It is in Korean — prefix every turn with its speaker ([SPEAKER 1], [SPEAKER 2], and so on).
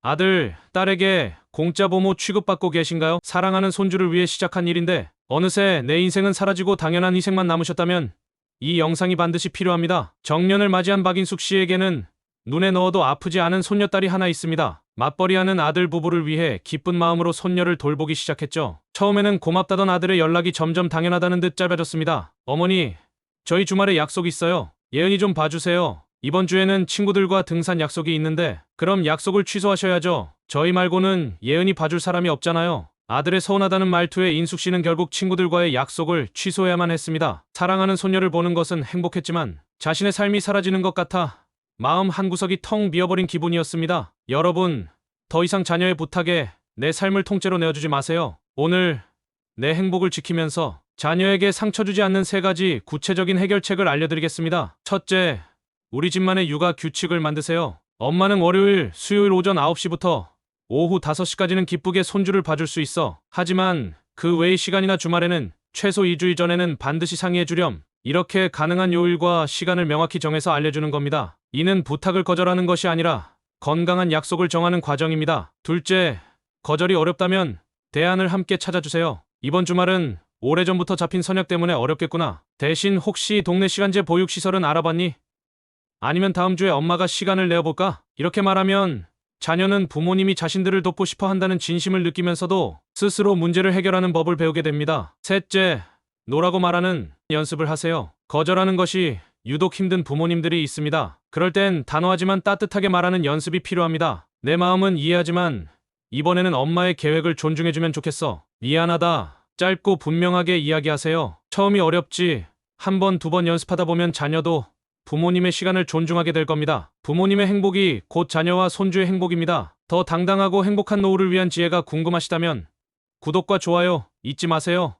[SPEAKER 1] 아들, 딸에게 공짜 보모 취급받고 계신가요? 사랑하는 손주를 위해 시작한 일인데 어느새 내 인생은 사라지고 당연한 희생만 남으셨다면 이 영상이 반드시 필요합니다. 정년을 맞이한 박인숙 씨에게는 눈에 넣어도 아프지 않은 손녀딸이 하나 있습니다. 맞벌이하는 아들 부부를 위해 기쁜 마음으로 손녀를 돌보기 시작했죠. 처음에는 고맙다던 아들의 연락이 점점 당연하다는 듯 짧아졌습니다. 어머니, 저희 주말에 약속 있어요. 예은이 좀 봐주세요. 이번 주에는 친구들과 등산 약속이 있는데 그럼 약속을 취소하셔야죠. 저희 말고는 예은이 봐줄 사람이 없잖아요. 아들의 서운하다는 말투에 인숙 씨는 결국 친구들과의 약속을 취소해야만 했습니다. 사랑하는 손녀를 보는 것은 행복했지만 자신의 삶이 사라지는 것 같아 마음 한구석이 텅 비어버린 기분이었습니다. 여러분, 더 이상 자녀의 부탁에 내 삶을 통째로 내어주지 마세요. 오늘 내 행복을 지키면서 자녀에게 상처 주지 않는 세 가지 구체적인 해결책을 알려드리겠습니다. 첫째, 우리 집만의 육아 규칙을 만드세요. 엄마는 월요일, 수요일 오전 9시부터 오후 5시까지는 기쁘게 손주를 봐줄 수 있어. 하지만 그 외의 시간이나 주말에는 최소 2주일 전에는 반드시 상의해 주렴. 이렇게 가능한 요일과 시간을 명확히 정해서 알려주는 겁니다. 이는 부탁을 거절하는 것이 아니라 건강한 약속을 정하는 과정입니다. 둘째, 거절이 어렵다면 대안을 함께 찾아주세요. 이번 주말은 오래전부터 잡힌 선약 때문에 어렵겠구나. 대신 혹시 동네 시간제 보육시설은 알아봤니? 아니면 다음 주에 엄마가 시간을 내어볼까? 이렇게 말하면 자녀는 부모님이 자신들을 돕고 싶어 한다는 진심을 느끼면서도 스스로 문제를 해결하는 법을 배우게 됩니다. 셋째, 노라고 말하는 연습을 하세요. 거절하는 것이 유독 힘든 부모님들이 있습니다. 그럴 땐 단호하지만 따뜻하게 말하는 연습이 필요합니다. 내 마음은 이해하지만 이번에는 엄마의 계획을 존중해주면 좋겠어. 미안하다. 짧고 분명하게 이야기하세요. 처음이 어렵지. 한 번, 두 번 연습하다 보면 자녀도 부모님의 시간을 존중하게 될 겁니다. 부모님의 행복이 곧 자녀와 손주의 행복입니다. 더 당당하고 행복한 노후를 위한 지혜가 궁금하시다면 구독과 좋아요 잊지 마세요.